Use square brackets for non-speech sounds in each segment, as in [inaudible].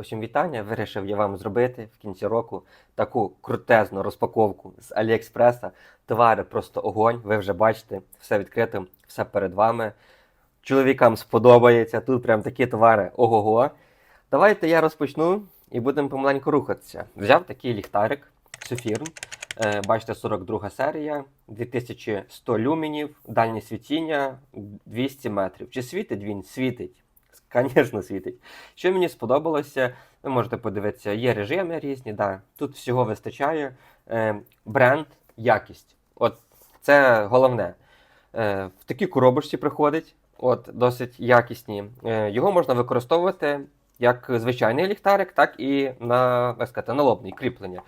Усім вітання. Вирішив я вам зробити в кінці року таку крутезну розпаковку з Аліекспреса. Товари просто огонь. Ви вже бачите, все відкрито, все перед вами. Чоловікам сподобається. Тут прям такі товари ого-го. Давайте я розпочну і будемо помаленьку рухатися. Взяв такий ліхтарик Софірн. Е, Бачите, 42 серія, 2100 люменів, дальнє світіння 200 метрів. Чи світить він? Світить. Звісно, світить. Що мені сподобалося, ви можете подивитися, є режими різні, да. тут всього вистачає. Е, бренд, якість. От це головне. Е, в такій коробочці приходить, от досить якісні. Е, його можна використовувати як звичайний ліхтарик, так і на сказати, налобний кріплення.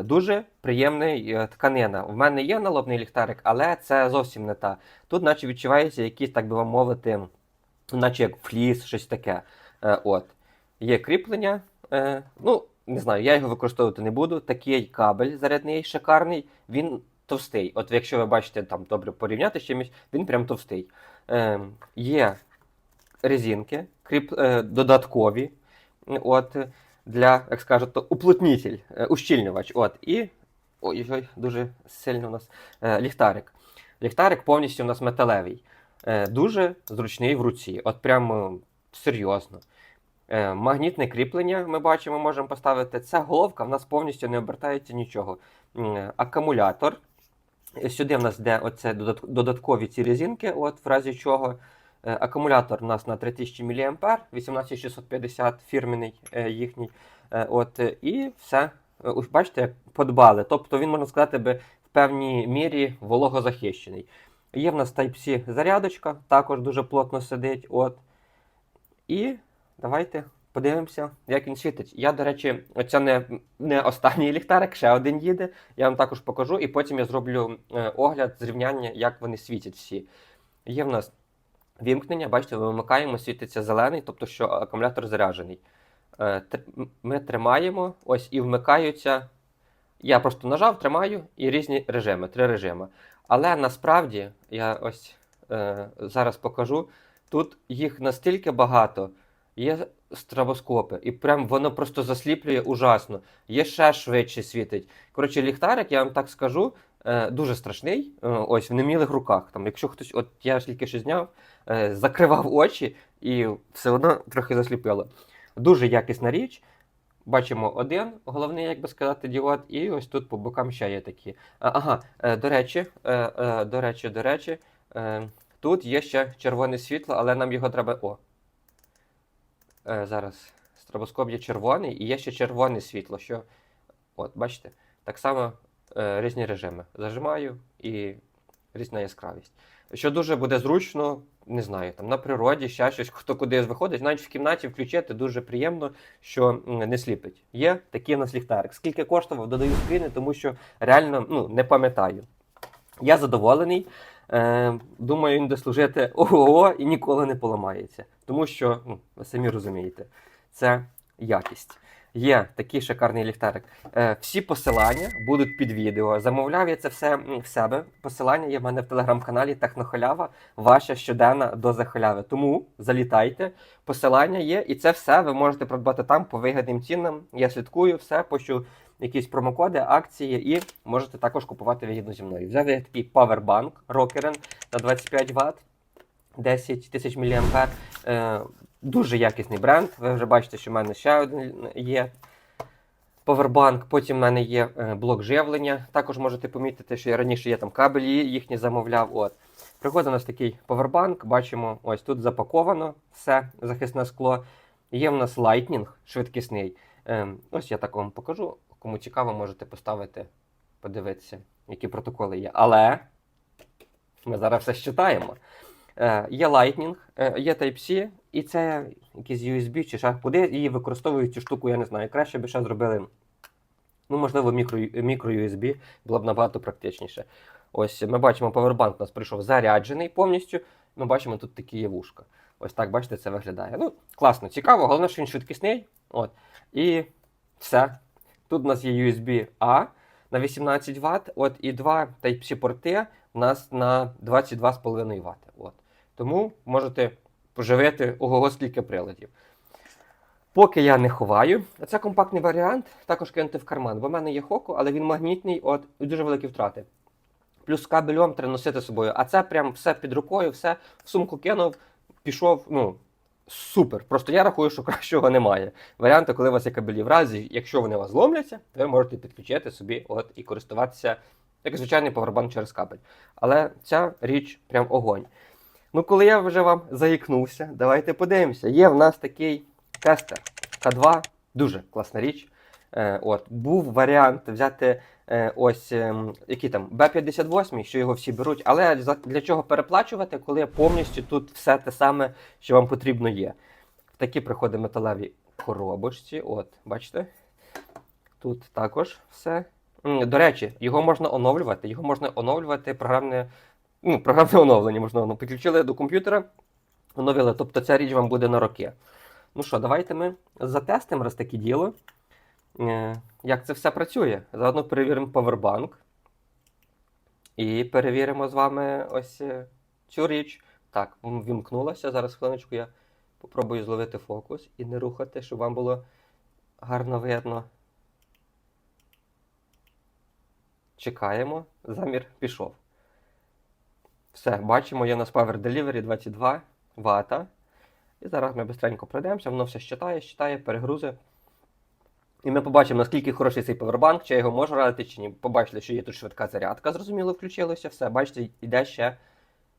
Дуже приємний тканина. В мене є налобний ліхтарик, але це зовсім не та. Тут, наче відчувається якісь, так би вам мовити, наче як фліс, щось таке. Е, от. Є кріплення. Е, ну, не знаю, я його використовувати не буду. Такий кабель зарядний, шикарний, він товстий. От якщо ви бачите там добре порівняти з чимось, він прям товстий. Е, є резинки, кріп, е, додаткові. От, для, як скажуть, то уплотнитель, е, ущільнювач. От, і ой-ой, дуже сильно у нас е, ліхтарик. Ліхтарик повністю у нас металевий. Е, дуже зручний в руці. От прямо серйозно. Е, магнітне кріплення ми бачимо, можемо поставити. Ця головка в нас повністю не обертається нічого. Е, Акумулятор. Е, Сюди в нас йде оце додаткові ці резинки, от в разі чого. Е, Акумулятор у нас на 3000 мА, 18650 фірменний е, їхній. Е, От, е, і все. Е, Бачите, як подбали. Тобто він, можна сказати, би, в певній мірі вологозахищений. Є в нас Type-C зарядочка, також дуже плотно сидить. От. І давайте подивимося, як він світить. Я, до речі, це не, не останній ліхтарик, ще один їде. Я вам також покажу, і потім я зроблю е, огляд, зрівняння, як вони світять всі. Є в нас вімкнення, бачите, вимикаємо, світиться зелений, тобто що акумулятор заряджений. Е, Ми тримаємо, ось і вмикаються. Я просто нажав, тримаю і різні режими, три режими. Але насправді, я ось е, зараз покажу, тут їх настільки багато, є стробоскопи, і прям воно просто засліплює ужасно. Є ще швидше світить. Коротше, ліхтарик, я вам так скажу, е, дуже страшний. Е, ось в немілих руках. Там, якщо хтось, от я ж тільки що зняв, е, закривав очі і все одно трохи засліпило. Дуже якісна річ. Бачимо один головний, як би сказати, діод, і ось тут по бокам ще є такі. Ага, е, до речі, е, е, до речі, до речі, е, тут є ще червоне світло, але нам його треба. О. Зараз стробоскоп є червоний, і є ще червоне світло. що... От, бачите? Так само різні режими. Зажимаю і різна яскравість. Що дуже буде зручно, не знаю, там на природі, ще щось, хто куди виходить, навіть в кімнаті включити дуже приємно, що не сліпить. Є такий у нас ліхтарик. Скільки коштував, додаю скріни, тому що реально ну, не пам'ятаю. Я задоволений. Е, думаю, він буде служити [laughs] ого і ніколи не поламається. Тому що, ну, ви самі розумієте, це якість. Є такий шикарний ліхтарик. Е, всі посилання будуть під відео. Замовляв я це все в себе. Посилання є в мене в телеграм-каналі Технохалява, ваша щоденна доза халяви. Тому залітайте. Посилання є, і це все ви можете придбати там по вигідним цінам. Я слідкую, все, пощу якісь промокоди, акції, і можете також купувати вигідно зі мною. Взяв я такий Powerbank Rockeren на 25 Вт, 10 тисяч мА. Дуже якісний бренд. Ви вже бачите, що в мене ще один є. Powerbank, потім в мене є е, блок живлення. Також можете помітити, що я раніше є там кабелі їхні замовляв. От. Приходить у нас такий Powerbank, бачимо, ось тут запаковано все, захисне скло. Є в нас Lightning швидкісний. Ем, ось я так вам покажу. Кому цікаво, можете поставити, подивитися, які протоколи є. Але ми зараз все щитаємо. Е, є Lightning, е, є Type-C, і це якийсь USB чи ще куди її використовують цю штуку, я не знаю. Краще би ще зробили, ну, можливо, мікро, мікро USB, було б набагато практичніше. Ось ми бачимо, Powerbank у нас прийшов заряджений повністю. Ми бачимо, тут такі є вушка. Ось так, бачите, це виглядає. Ну, класно, цікаво, головне, що він швидкісний. От. І все. Тут у нас є USB-A на 18 Вт, от, і два Type-C порти у нас на 22,5 Вт. От. Тому можете поживити ого скільки приладів. Поки я не ховаю, це компактний варіант, також кинути в карман. Бо в мене є хоку, але він магнітний, от і дуже великі втрати. Плюс кабельом треба носити з собою. А це прям все під рукою, все в сумку кинув, пішов. Ну супер. Просто я рахую, що кращого немає. Варіанти, коли у вас є кабелі, в разі, якщо вони у вас зломляться, то ви можете підключити собі от, і користуватися як звичайний повербанк через кабель. Але ця річ прям огонь. Ну, коли я вже вам заїкнувся, давайте подивимося. Є в нас такий тестер К2, дуже класна річ. Е, от, був варіант взяти е, ось ем, який там Б-58, що його всі беруть, але для чого переплачувати, коли повністю тут все те саме, що вам потрібно є. Такі приходить металеві коробочці. От, бачите? Тут також все. До речі, його можна оновлювати. Його можна оновлювати програмне, ну, програмне оновлення можна оновлювати. Підключили до комп'ютера, оновили. Тобто ця річ вам буде на роки. Ну що, давайте ми затестимо раз таке діло. Е, Як це все працює? Заодно перевіримо повербанк. І перевіримо з вами ось е, цю річ. Так, вімкнулася. Зараз хвилиночку я попробую зловити фокус і не рухати, щоб вам було гарно видно. Чекаємо. Замір пішов. Все, бачимо, є у нас Power Delivery 22 Вт. І зараз ми швидко пройдемося, воно все щитає, щитає, перегрузи. І ми побачимо, наскільки хороший цей повербанк, чи я його можу радити, чи ні. Побачили, що є тут швидка зарядка, зрозуміло, включилося. Все, бачите, йде ще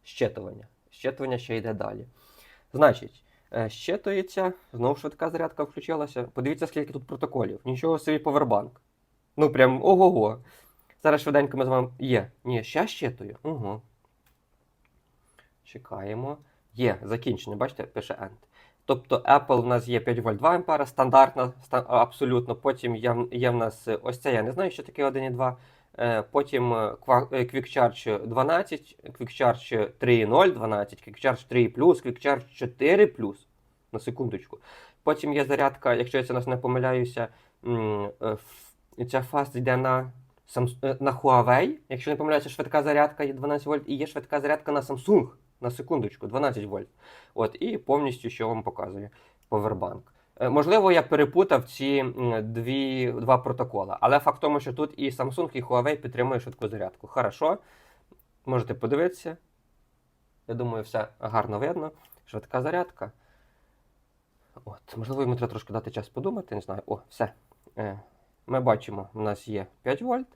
щитування. Щитування ще йде далі. Значить, е, щитується, знову швидка зарядка включилася. Подивіться, скільки тут протоколів. Нічого собі повербанк. Ну, прям ого-го. Зараз швиденько ми з вами. Є. Ні, ще щитую. Угу. Чекаємо. Є, закінчення, бачите, пише End. Тобто Apple в нас є 5 вольт 2 ампера, стандартна, ста- абсолютно. Потім є, є в нас е, ось це, я не знаю, що таке 1,2. Е, Потім е, Quick Charge 12, Quick Charge 3.0, 12, Quick Charge 3 Quick Charge 4 на секундочку. Потім є зарядка, якщо я це не помиляюся, ця фаст йде на, на Huawei. Якщо не помиляюся, швидка зарядка є 12 вольт, і є швидка зарядка на Samsung. На секундочку, 12 вольт. От, і повністю, що вам показує Powerbank. Е, Можливо, я перепутав ці дві, два протоколи, але факт тому, що тут і Samsung, і Huawei підтримують швидку зарядку. Хорошо, можете подивитися. Я думаю, все гарно видно. Швидка зарядка. От, можливо, йому треба трошки дати час подумати, не знаю. О, все. Е, Ми бачимо, у нас є 5 вольт.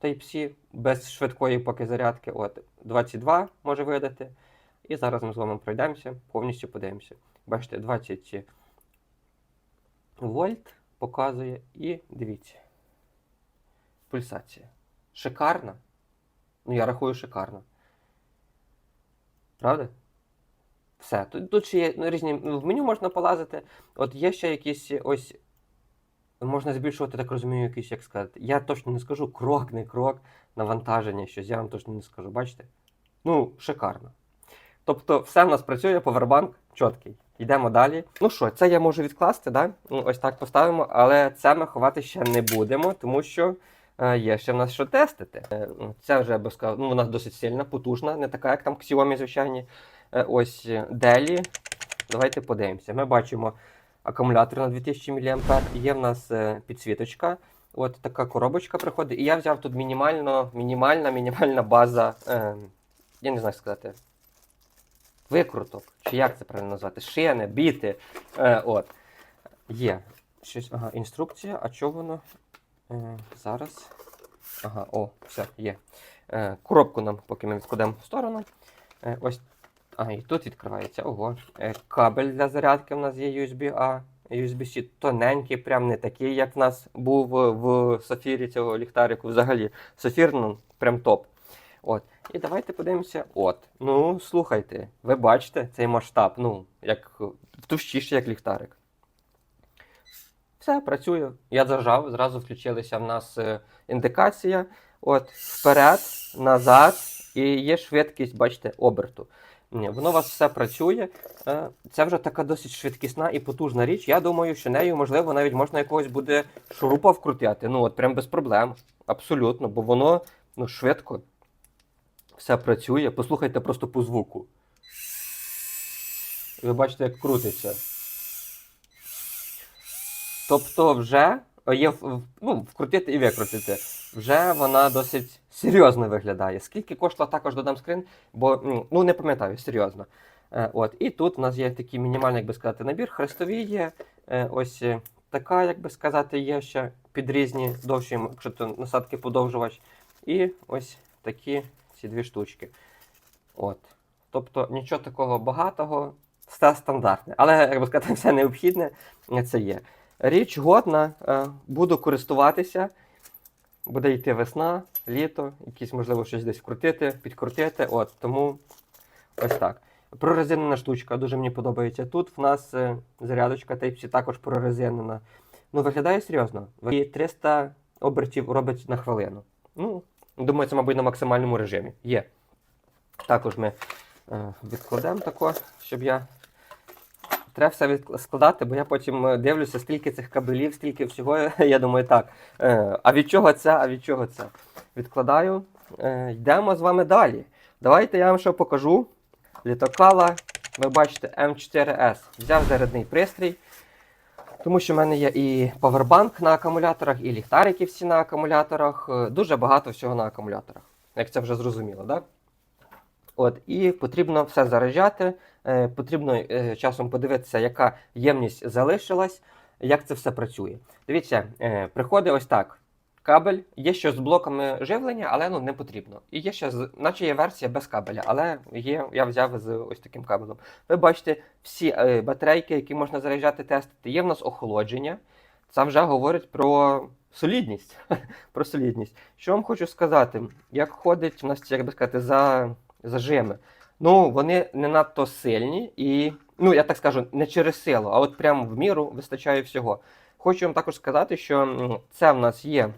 Type-C без швидкої поки зарядки. От 22 може видати. І зараз ми з вами пройдемося, повністю подивимося. Бачите, 20 вольт показує і дивіться. Пульсація. Шикарна. Ну, я рахую шикарно. Правда? Все. Тут, тут ще є ну, різні. ну, В меню можна полазити. От є ще якісь ось. Можна збільшувати, так розумію, якийсь, як сказати. Я точно не скажу крок, не крок, навантаження, щось, я вам точно не скажу. Бачите? Ну, шикарно. Тобто, все в нас працює, повербанк чіткий. Йдемо далі. Ну що, це я можу відкласти, да? Ну, Ось так поставимо, але це ми ховати ще не будемо, тому що е, є ще в нас що тестити. Е, ну, це вже я би сказав, ну, вона досить сильна, потужна, не така, як там Xiaomi звичайні. Е, ось Deli. Давайте подивимося. Ми бачимо акумулятор на 2000 мА. Є в нас е, підсвіточка. От така коробочка приходить. І я взяв тут мінімально, мінімальна, мінімальна база. Е, я не знаю як сказати. Викруток. Чи як це правильно назвати? Шини, біти. Е, от. Є. Щось, ага, інструкція. А чого воно? Е, зараз. Ага, о, все, є. Е, коробку нам, поки ми відкладемо в сторону. Е, ось. А, і тут відкривається. Ого. Е, кабель для зарядки в нас є USB-A. USB-C тоненький, прям не такий, як в нас був в, в Софірі цього ліхтарику. Взагалі, Софір, ну, прям топ. От. І давайте подивимося. От. Ну, слухайте, ви бачите цей масштаб, ну, як товщіше, як ліхтарик. Все, працює. Я зажав, зразу включилася в нас е, індикація. От, вперед, назад, і є швидкість, бачите, оберту. Ні, воно у вас все працює. Е, Це вже така досить швидкісна і потужна річ. Я думаю, що нею, можливо, навіть можна якогось буде шурупа вкрутяти. Ну, от прям без проблем. Абсолютно, бо воно ну, швидко все працює. Послухайте просто по звуку. Ви бачите, як крутиться. Тобто, вже є в- в- ну, вкрутити і викрутити. Вже вона досить серйозно виглядає. Скільки коштувала, також додам скрин, бо ну не пам'ятаю, серйозно. Е, От, і тут у нас є такий мінімальний, як би сказати, набір. Хрестові є. Е, Ось е, така, як би сказати, є ще під різні довші, якщо то насадки подовжувач. І ось такі ці дві штучки. От. Тобто нічого такого багатого, все стандартне. Але, як би сказати, [laughs] все необхідне е, це є. Річ годна, е, буду користуватися. Буде йти весна, літо, якісь, можливо, щось десь вкрутити, підкрутити. От, тому ось так. Прорезинена штучка, дуже мені подобається. Тут в нас е, зарядочка Type-C також прорезинена. Ну, виглядає серйозно. І 300 обертів робить на хвилину. Ну, думаю, це, мабуть, на максимальному режимі. Є. Також ми е, відкладемо тако, щоб я. Треба все від- складати, бо я потім е, дивлюся, скільки цих кабелів, скільки всього. [laughs] Я думаю, так. Е, а від чого це, а від чого це? Відкладаю. Е, йдемо з вами далі. Давайте я вам ще покажу. Літокала, ви бачите, М4S. Взяв зарядний пристрій. Тому що в мене є і павербанк на акумуляторах, і ліхтарики всі на акумуляторах. Дуже багато всього на акумуляторах. Як це вже зрозуміло, так? От, і потрібно все заряджати. Е, потрібно е, часом подивитися, яка ємність залишилась, як це все працює. Дивіться, е, приходить ось так. Кабель, є ще з блоками живлення, але ну не потрібно. І є ще наче є версія без кабеля, але є, я взяв з ось таким кабелем. Ви бачите, всі е, батарейки, які можна заряджати, тестити, є в нас охолодження. Це вже говорить про солідність. [laughs] про солідність. Що вам хочу сказати, як ходить у нас, як би сказати, за зажими. Ну, вони не надто сильні і, ну, я так скажу, не через силу, а от прямо в міру вистачає всього. Хочу вам також сказати, що це в нас є,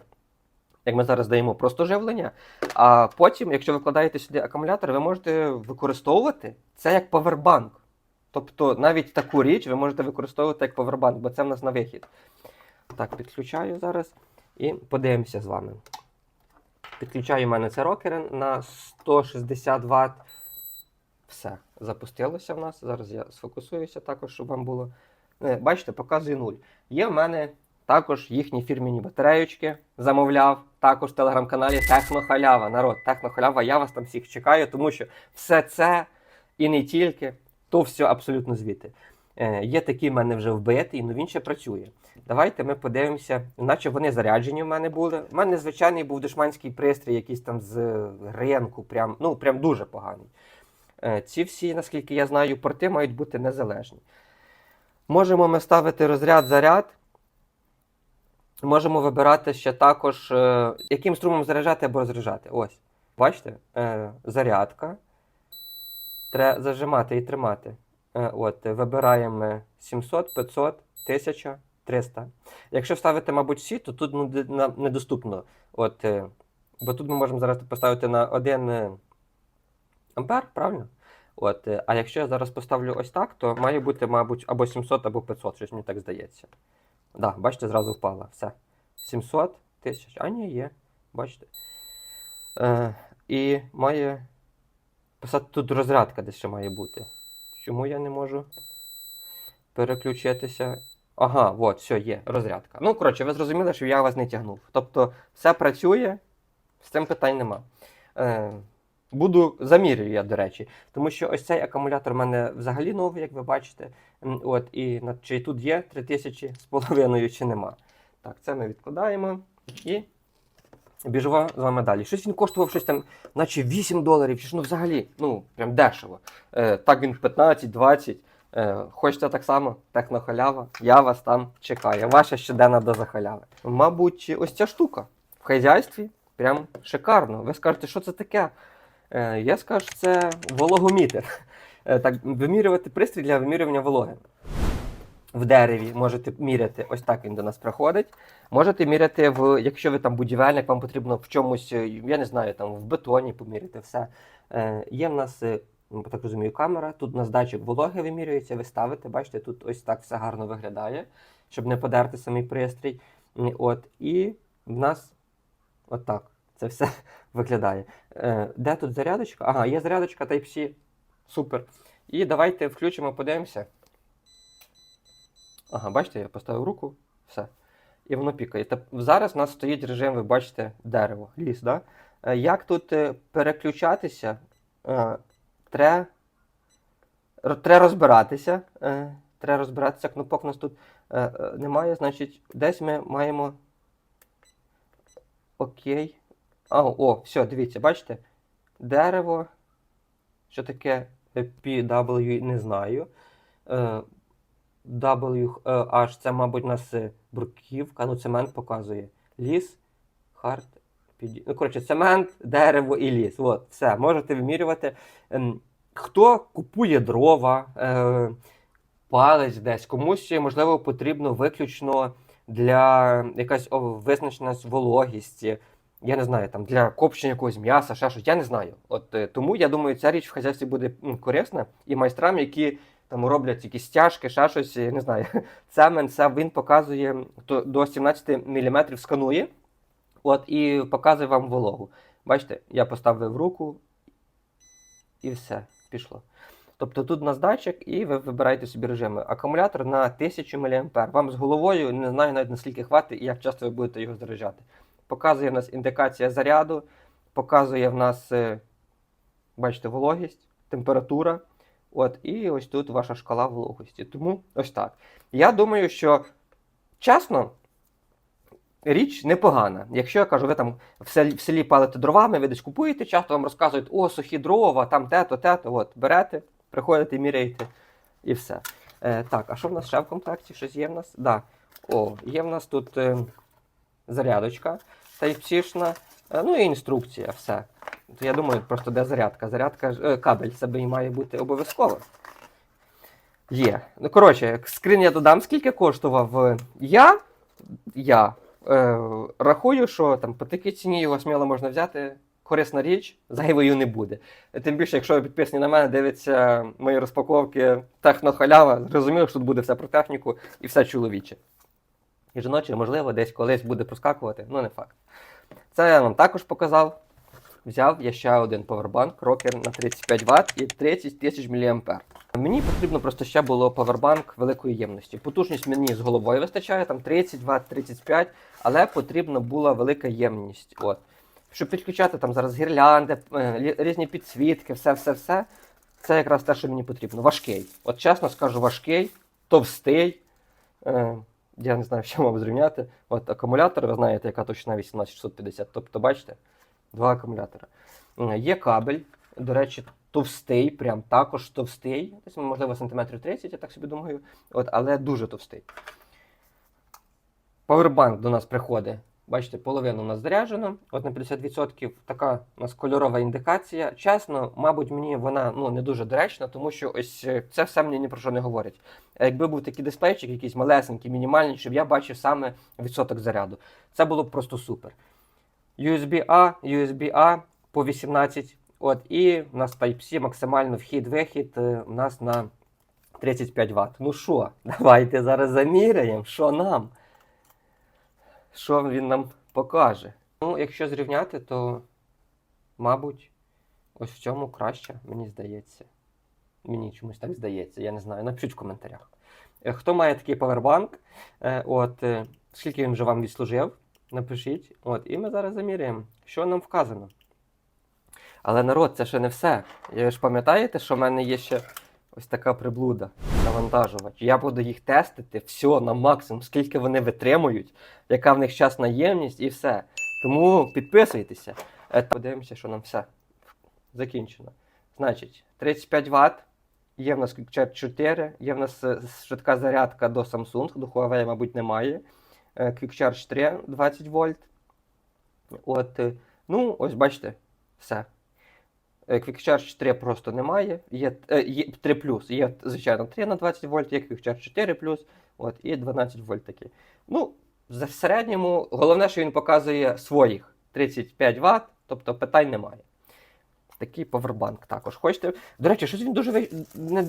як ми зараз даємо, просто живлення. А потім, якщо ви вкладаєте сюди акумулятор, ви можете використовувати це як павербанк. Тобто навіть таку річ ви можете використовувати як павербанк, бо це в нас на вихід. Так, підключаю зараз і подивимося з вами. Підключаю в мене це рокери на 160 Вт. Все, запустилося в нас. Зараз я сфокусуюся також, щоб вам було. Е, Бачите, показує 0. Є в мене також їхні фірмені батареючки. Замовляв. Також в телеграм-каналі Технохалява. Народ, Технохалява, я вас там всіх чекаю, тому що все це і не тільки, то все абсолютно звідти. Е, є такий в мене вже вбитий, але він ще працює. Давайте ми подивимося, наче вони заряджені в мене були. У мене звичайний був дешманський пристрій, якийсь там з ринку, прям, ну прям дуже поганий. Е, Ці всі, наскільки я знаю, порти мають бути незалежні. Можемо ми ставити розряд заряд. Можемо вибирати ще також, е, яким струмом заряджати або розряджати. Ось. Бачите? Зарядка. Треба зажимати і тримати. Е, от, вибираємо 700, 500, 1000, 300. Якщо вставити, мабуть, всі, то тут ну, де- недоступно. От, е, бо тут ми можемо зараз поставити на 1 ампер, правильно? От, е, а якщо я зараз поставлю ось так, то має бути, мабуть, або 700, або 500, щось мені так здається. Да, бачите, зразу впала. Все. 700 тисяч. А ні, є. Бачите. Е, і має. Писати тут розрядка десь ще має бути. Чому я не можу переключитися? Ага, от, все, є, розрядка. Ну, коротше, ви зрозуміли, що я вас не тягнув. Тобто, все працює, з цим питань нема. Е, буду замірюю я, до речі. Тому що ось цей акумулятор в мене взагалі новий, як ви бачите. От, і чи тут є 3000 з половиною, чи нема. Так, це ми відкладаємо і біжимо з вами далі. Щось він коштував щось там, наче 8 доларів, чи ж ну взагалі, ну, прям дешево. Е, так він 15-20. Е, хочете так само, технохалява, я вас там чекаю. Ваша щоденна доза халяви. Мабуть, ось ця штука в хазяйстві прям шикарно. Ви скажете, що це таке? Е, я скажу, це вологомітер. Е, так, вимірювати пристрій для вимірювання вологи. В дереві можете міряти, ось так він до нас приходить. Можете міряти, в, якщо ви там будівельник, вам потрібно в чомусь, е, я не знаю, там в бетоні поміряти все. Е, є в нас, е, так розумію, камера. Тут у нас датчик вологи вимірюється, ви ставите, бачите, тут ось так все гарно виглядає, щоб не подерти самий пристрій. От, і в нас отак це все [laughs] виглядає. Е, де тут зарядочка? Ага, є зарядочка Type-C. Супер. І давайте включимо, подивимося. Ага, бачите, я поставив руку, Все. І воно пікає. Та зараз у нас стоїть режим, ви бачите, дерево, ліс. Да? Е, Як тут е, переключатися? Е, Треба тре розбиратися. Треба розбиратися, кнопок у нас тут немає. Значить, десь ми маємо. Окей. А, о, все, дивіться, бачите? Дерево. Що таке PW, не знаю. Е, WH, це, мабуть, у нас е, бруківка, ну, цемент показує. Ліс, хард, піді... Ну, коротше, цемент, дерево і ліс. От, все, можете вимірювати. Ем, Хто купує дрова, е, палець десь, комусь, можливо, потрібно виключно для якась визначена вологість. Я не знаю, там для копчення якогось м'яса, ще щось, я не знаю. От е, тому я думаю, ця річ в хазяйстві буде корисна і майстрам, які там роблять якісь стяжки, ще щось, я не знаю. [laughs] Цемен, це він показує то, до 17 мм сканує. От, і показує вам вологу. Бачите, я поставив руку і все, пішло. Тобто тут у нас датчик, і ви вибираєте собі режими. Акумулятор на 1000 мА. Вам з головою не знаю навіть наскільки хватить і як часто ви будете його заряджати. Показує в нас індикація заряду, показує в нас, е, бачите, вологість, температура. От, і ось тут ваша шкала вологості. Тому ось так. Я думаю, що чесно, річ непогана. Якщо я кажу, ви там в селі, в селі палите дровами, ви десь купуєте, часто вам розказують, о, сухі дрова, там те-то, те-то. От, берете, приходите, міряєте і все. Е, так, а що в нас ще в комплекті? Щось є в нас? Да. О, є в нас тут е, зарядочка Type-C-шна, е, ну і інструкція, все. То я думаю, просто де зарядка. Зарядка е, кабель себе і має бути обов'язково. Є. Ну, коротше, скрин я додам, скільки коштував. е, Я, я е, рахую, що там по такій ціні його сміло можна взяти. Корисна річ, зайвою не буде. Тим більше, якщо ви підписані на мене, дивиться мої розпаковки технохалява, зрозуміло, що тут буде все про техніку і все чоловіче. І жіноче, можливо, десь колись буде проскакувати, ну не факт. Це я вам також показав. Взяв я ще один повербанк рокер на 35 Вт і 30 тисяч мА. Мені потрібно просто ще було повербанк великої ємності. Потужність мені з головою вистачає, там 30 Вт, 35, але потрібна була велика ємність. От. Щоб підключати там зараз гірлянди, е, різні підсвітки, все-все-все. Це якраз те, що мені потрібно. Важкий. От чесно скажу, важкий, товстий. Е, я не знаю, [laughs] що вам зрівняти. От акумулятор, ви знаєте, яка точна 18650. Тобто, бачите, два акумулятора. Е, Є кабель, до речі, товстий, прям також товстий. Десь, можливо, сантиметрів 30, я так собі думаю. От, але дуже товстий. Powerbank до нас приходить. Бачите, половину у нас заряджено, от на 50% така у нас кольорова індикація. Чесно, мабуть, мені вона ну, не дуже доречна, тому що ось е, це все мені ні про що не говорить. А якби був такий дисплейчик, якийсь малесенький, мінімальний, щоб я бачив саме відсоток заряду. Це було б просто супер. USB-A, USB-A по 18. От, і в нас Type-C, максимально вхід-вихід е, у нас на 35 Вт. Ну що, [laughs] давайте зараз заміряємо, що нам. Що він нам покаже. Ну, якщо зрівняти, то, мабуть, ось в цьому краще, мені здається. Мені чомусь так здається, я не знаю. Напишіть в коментарях. Е, Хто має такий павербанк, е, от, е, скільки він вже вам відслужив, напишіть. От, і ми зараз заміряємо, що нам вказано. Але народ, це ще не все. Ви ж пам'ятаєте, що в мене є ще ось така приблуда, навантажувач. Я буду їх тестити все на максимум, скільки вони витримують, яка в них часна ємність і все. Тому підписуйтеся. Е, Подивимося, що нам все закінчено. Значить, 35 Вт. Є в нас Quick 4, є в нас е, швидка зарядка до Samsung, до Huawei, мабуть, немає. Е, Quick Charge 3 20 вольт. От, е, ну, ось бачите, все. Е, Quick Charge 3 просто немає. Є, є 3 плюс. Є, звичайно, 3 на 20 вольт, є Quick Charge 4 плюс, от, і 12 вольт такий. Ну, в середньому, головне, що він показує своїх 35 Вт, тобто питань немає. Такий повербанк також. Хочете? До речі, щось він дуже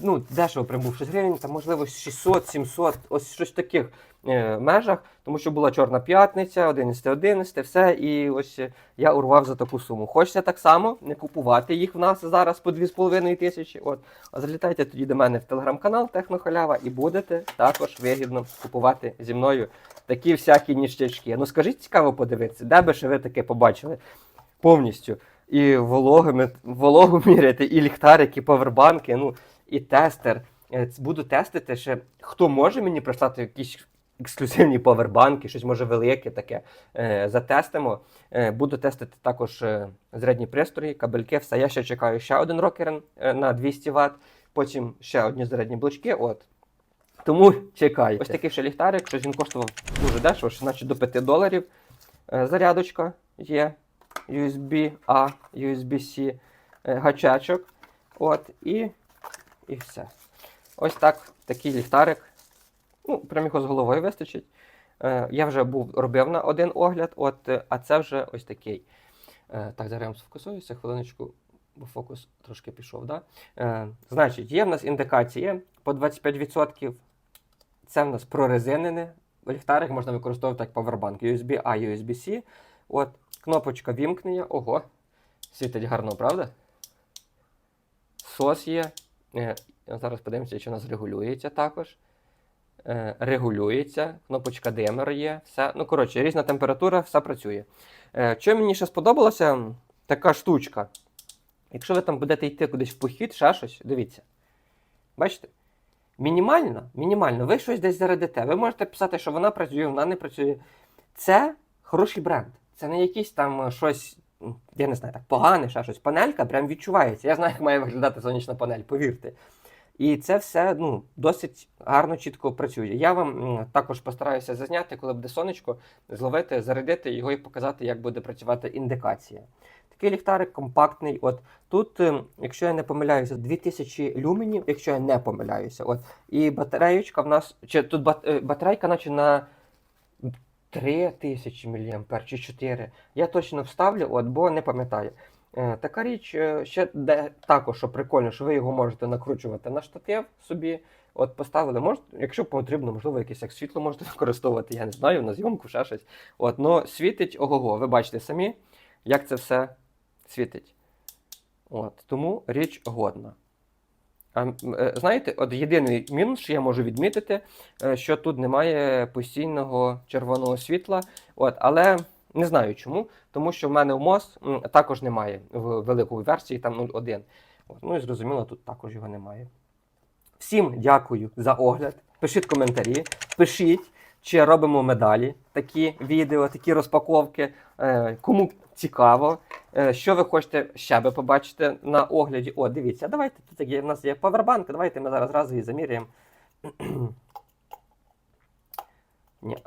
ну, дешево прибув. Щось гривень, там, можливо, 600-700, ось щось в таких е, межах, тому що була Чорна п'ятниця, 11-11, все, і ось е, я урвав за таку суму. Хочете так само не купувати їх в нас зараз по 2,5 тисячі. От, а залітайте тоді до мене в телеграм-канал Технохалява і будете також вигідно купувати зі мною такі всякі ніштячки. Ну скажіть, цікаво подивитися, де би ще ви таке побачили повністю. І вологу, вологу [laughs] міряти, і ліхтарики, і повербанки, ну і тестер. Е, Буду тестити ще. Хто може мені прислати якісь ексклюзивні повербанки, щось може велике таке. Е, затестимо. Е, буду тестити також зрядні пристрої, кабельки, все. Я ще чекаю ще один рокер на 200 Вт, потім ще одні зарядні блочки. От. Тому чекайте. Ось такий ще ліхтарик, щось він коштував дуже дешево, наче до 5 доларів. Зарядочка є. USB-A, USB-C, е, гачечок. От, і, і все. Ось так, такий ліхтарик. Ну, прям його з головою вистачить. Е, я вже був робив на один огляд, от, е, а це вже ось такий. Так, зараз я сфокусуюся, хвилиночку, бо фокус трошки пішов. Да? Значить, є в нас індикації по 25%. Це в нас прорезинене. Ліхтарик можна використовувати як павербанк. USB-A, USB-C. От, кнопочка вімкнення. Ого. Світить гарно, правда? Сос є. Е, зараз подивимося, чи у нас регулюється також. Е, регулюється, кнопочка димер є. Все. Ну, коротше, різна температура, все працює. Е, що мені ще сподобалося, така штучка. Якщо ви там будете йти кудись в похід, ще щось, дивіться. Бачите? Мінімально, мінімально, ви щось десь зарядите. Ви можете писати, що вона працює, вона не працює. Це хороший бренд. Це не якийсь там е, щось, я не знаю, так погане, ще щось. Панелька прям відчувається. Я знаю, як має виглядати сонячна панель, повірте. І це все ну, досить гарно, чітко працює. Я вам також постараюся зазняти, коли буде сонечко, зловити, зарядити його і показати, як буде працювати індикація. Такий ліхтарик компактний. От тут, ем, якщо я не помиляюся, 2000 люменів, якщо я не помиляюся. От, і батареєчка в нас. Чи тут е, батарейка, наче на 3000 мА чи 4. Я точно вставлю, от, бо не пам'ятаю. Е, така річ е, ще де також, що прикольно, що ви його можете накручувати на штатив собі. От поставили, можете, якщо потрібно, можливо, якесь як світло можете [laughs] використовувати, я не знаю, на зйомку, ще щось. От, но світить ого-го, ви бачите самі, як це все світить. От, тому річ годна. Е, знаєте, от єдиний мінус, що я можу відмітити, е, що тут немає постійного червоного світла. От, але не знаю чому, тому що в мене в МОЗ також немає в великій версії, там 0.1. От, ну і зрозуміло, тут також його немає. Всім дякую за огляд. Пишіть коментарі, пишіть, чи робимо медалі, такі відео, такі розпаковки. Е, кому цікаво, е, що ви хочете ще би побачити на огляді. О, дивіться, давайте тут є, в нас є павербанк, давайте ми зараз разу її заміряємо. [clears throat] Ні,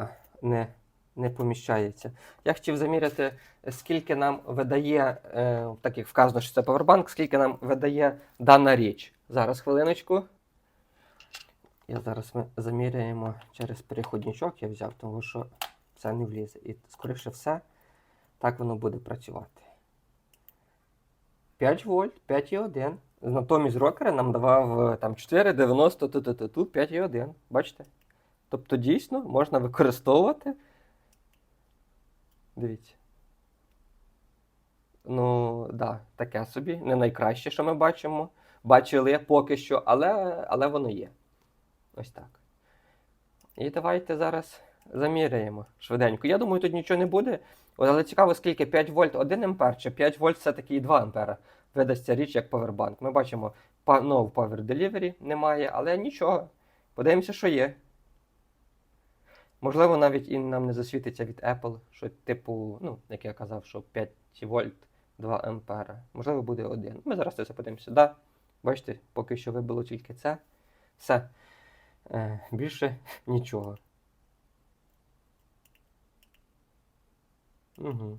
не, не поміщається. Я хотів заміряти, скільки нам видає, е, так як вказано, що це павербанк, скільки нам видає дана річ. Зараз хвилиночку. Я зараз ми заміряємо через переходничок, я взяв, тому що це не влізе. І, скоріше все, так воно буде працювати. 5 вольт, 5,1. Натомість рокера нам давав е, там 4,90 ту ту 5,1. Бачите? Тобто дійсно можна використовувати. Дивіться. Ну, да, таке собі. Не найкраще, що ми бачимо. Бачили поки що, але, але воно є. Ось так. І давайте зараз заміряємо швиденько. Я думаю, тут нічого не буде. Але цікаво, скільки 5 вольт 1 ампер, чи 5 вольт все-таки 2 ампера видасть ця річ як павербанк. Ми бачимо, no Power Delivery немає, але нічого. Подивимося, що є. Можливо, навіть і нам не засвітиться від Apple, що типу, ну, як я казав, що 5 вольт 2 ампера. Можливо, буде 1. Ми зараз це подивимося. Да, бачите, поки що вибило тільки це. Все. Е, більше нічого. Угу.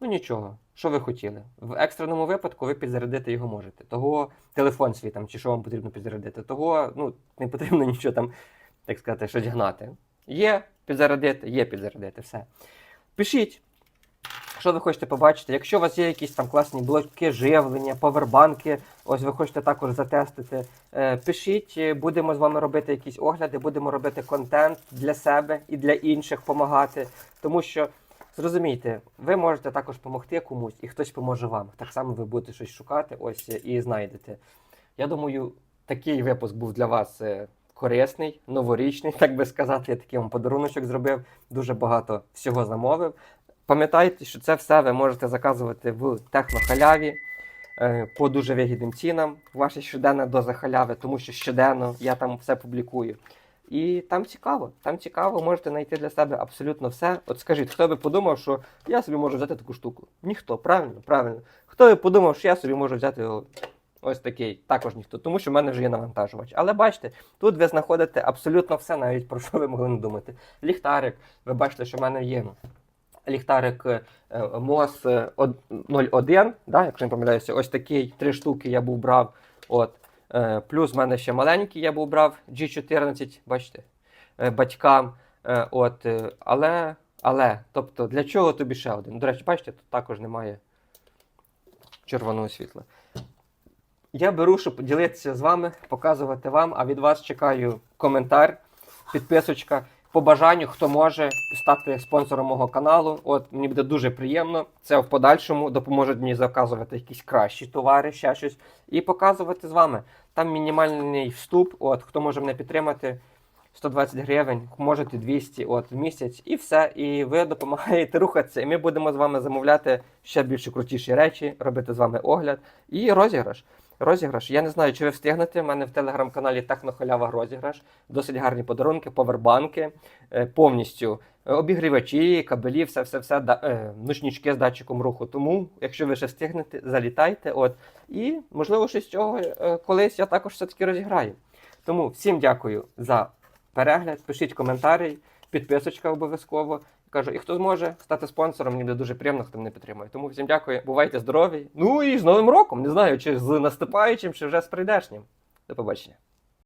Ну нічого. Що ви хотіли? В екстреному випадку ви підзарядити його можете. Того телефон свій там, чи що вам потрібно підзарядити. Того ну, не потрібно [laughs] нічого там, так сказати, щось гнати. Є підзарядити, є підзарядити, все. Пишіть, Що ви хочете побачити? Якщо у вас є якісь там класні блоки живлення, повербанки, ось ви хочете також затестити, е, пишіть, е, будемо з вами робити якісь огляди, будемо робити контент для себе і для інших допомагати. Тому що зрозумійте, ви можете також допомогти комусь, і хтось поможе вам. Так само ви будете щось шукати, ось і знайдете. Я думаю, такий випуск був для вас е, корисний, новорічний, [laughs] так би сказати. Я такий вам подаруночок зробив, дуже багато всього замовив. Пам'ятайте, що це все ви можете заказувати в технохаляві е, по дуже вигідним цінам. Ваша щоденна доза халяви, тому що щоденно я там все публікую. І там цікаво, там цікаво, можете знайти для себе абсолютно все. От скажіть, хто би подумав, що я собі можу взяти таку штуку? Ніхто, правильно, правильно. Хто би подумав, що я собі можу взяти ось такий? Також ніхто, тому що в мене вже є навантажувач. Але бачите, тут ви знаходите абсолютно все, навіть про що ви могли не думати. Ліхтарик, ви бачите, що в мене є ліхтарик е, е, МОС е, 01, да, якщо не помиляюся, ось такий, три штуки я був брав. От. Е, Плюс в мене ще маленький я б обрав G14, бачите, е, батькам. Е, От, але, але, тобто, для чого тобі ще один? До речі, бачите, тут також немає червоного світла. Я беру, щоб ділитися з вами, показувати вам, а від вас чекаю коментар, підписочка. По бажанню, хто може стати спонсором мого каналу. От мені буде дуже приємно. Це в подальшому допоможе мені заказувати якісь кращі товари, ще щось, і показувати з вами. Там мінімальний вступ. От хто може мене підтримати, 120 гривень, можете 200 от, в місяць, і все. І ви допомагаєте [laughs] рухатися. І ми будемо з вами замовляти ще більше крутіші речі, робити з вами огляд і розіграш. Розіграш. Я не знаю, чи ви встигнете. У мене в телеграм-каналі Технохалява розіграш. Досить гарні подарунки, повербанки, е, повністю е, обігрівачі, кабелі, все, все, все, да, е, ночнічки з датчиком руху. Тому, якщо ви ще встигнете, залітайте. От. І, можливо, щось з цього е, колись я також все-таки розіграю. Тому всім дякую за перегляд. Пишіть коментарі, підписочка обов'язково. Кажу, і хто зможе стати спонсором, мені дуже приємно, хто мене підтримує. Тому всім дякую, бувайте здорові. Ну і з Новим роком. Не знаю, чи з наступаючим, чи вже з прийдешнім. До побачення.